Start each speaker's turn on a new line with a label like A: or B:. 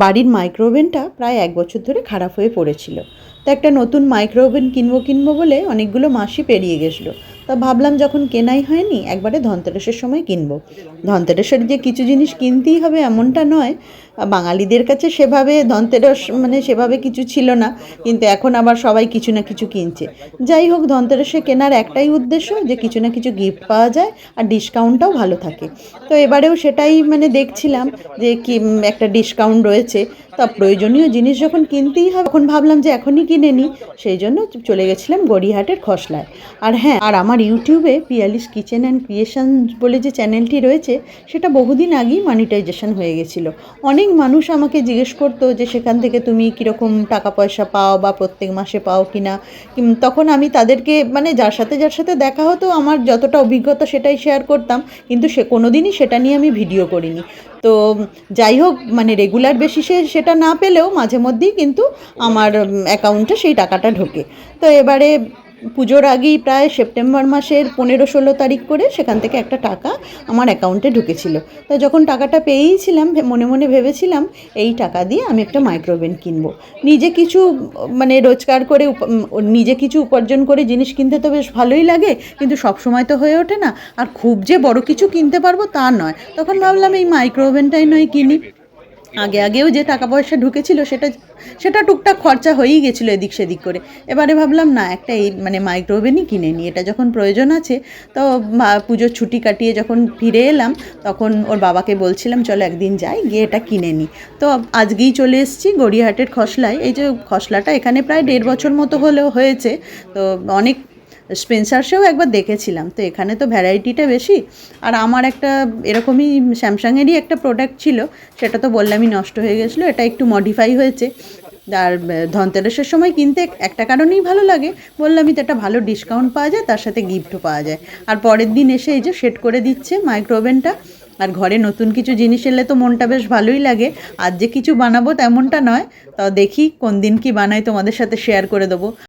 A: বাড়ির মাইক্রোওভেনটা প্রায় এক বছর ধরে খারাপ হয়ে পড়েছিল। তো একটা নতুন মাইক্রোওভেন কিনবো কিনবো বলে অনেকগুলো মাসই পেরিয়ে গেছিল। তা ভাবলাম যখন কেনাই হয়নি, একবারে ধনতেরাসের সময় কিনবো। ধনতেরাসের যে কিছু জিনিস কিনতেই হবে এমনটা নয় বাঙালিদের কাছে সেভাবে ধনতেরাস মানে সেভাবে কিছু ছিল না, কিন্তু এখন আবার সবাই কিছু না কিছু কিনছে। যাই হোক, ধনতেরাসে কেনার একটাই উদ্দেশ্য যে কিছু না কিছু গিফট পাওয়া যায় আর ডিসকাউন্টটাও ভালো থাকে। তো এবারেও সেটাই মানে দেখছিলাম যে কি একটা ডিসকাউন্ট রয়েছে। তা প্রয়োজনীয় জিনিস যখন কিনতেই হবে, তখন ভাবলাম যে এখনই কিনে নিই। সেই জন্য চলে গেছিলাম গড়িয়াহাটের খসলায়। আর হ্যাঁ আর আমার ইউটিউবে পিয়ালিস কিচেন অ্যান্ড ক্রিয়েশন বলে যে চ্যানেলটি রয়েছে, সেটা বহুদিন আগেই মনিটাইজেশন হয়ে গেছিল। অনেক মানুষ আমাকে জিজ্ঞেস করতো যে সেখান থেকে তুমি কীরকম টাকা পয়সা পাও বা প্রত্যেক মাসে পাও কি না তখন আমি তাদেরকে মানে যার সাথে যার সাথে দেখা হতো, আমার যতটা অভিজ্ঞতা সেটাই শেয়ার করতাম, কিন্তু সে কোনো দিনই সেটা নিয়ে আমি ভিডিও করিনি। তো যাই হোক মানে রেগুলার বেসিসে সেটা না পেলেও মাঝে মধ্যেই কিন্তু আমার অ্যাকাউন্টে সেই টাকাটা ঢোকে। তো এবারে পুজোর আগেই প্রায় সেপ্টেম্বর মাসের পনেরো ষোলো তারিখ করে সেখান থেকে একটা টাকা আমার অ্যাকাউন্টে ঢুকেছিল। তো যখন টাকাটা পেয়েইছিলাম মনে মনে ভেবেছিলাম এই টাকা দিয়ে আমি একটা মাইক্রোওভেন কিনবো। নিজে কিছু মানে রোজগার করে নিজে কিছু উপার্জন করে জিনিস কিনতে তো বেশ ভালোই লাগে, কিন্তু সব সময় তো হয়ে ওঠে না। আর খুব যে বড় কিছু কিনতে পারব তা নয়। তখন ভাবলাম এই মাইক্রোওভেনটাই নয় কিনি। আগে আগেও যে টাকা পয়সা ঢুকেছিল সেটা সেটা টুকটাক খরচা হয়েই গেছিল এদিক সেদিক করে। এবারে ভাবলাম, না, একটা এই মানে মাইক্রোওভেনই কিনে নিই, এটা যখন প্রয়োজন আছে, তো পুজোর ছুটি কাটিয়ে যখন ফিরে এলাম, তখন ওর বাবাকে বলছিলাম, চলো একদিন যাই, গিয়ে এটা কিনে নিই। তো আজকেই চলে এসেছি গড়িয়াহাটের খসলায়। এই যে খসলাটা এখানে প্রায় দেড় বছর মতো হলেও হয়েছে, তো অনেক স্পেন্সার্সেও একবার দেখেছিলাম। তো এখানে তো ভ্যারাইটিটা বেশি। আর আমার একটা এরকমই স্যামসাংয়েরই একটা প্রোডাক্ট ছিল, সেটা তো বললামই নষ্ট হয়ে গেছিল, এটা একটু মডিফাই হয়েছে। আর ধনতেরাসের সময় কিনতে একটা কারণেই ভালো লাগে। বললামই তো একটা ভালো ডিসকাউন্ট পাওয়া যায়, তার সাথে গিফটও পাওয়া যায়। আর পরের দিন এসে এই যে সেট করে দিচ্ছে মাইক্রোওভেনটা আর ঘরে নতুন কিছু জিনিস এলে তো মনটা বেশ ভালোই লাগে। আর যে কিছু বানাবো তেমনটা নয়, তাও দেখি কোন দিন কি বানাই তোমাদের সাথে শেয়ার করে দেবো।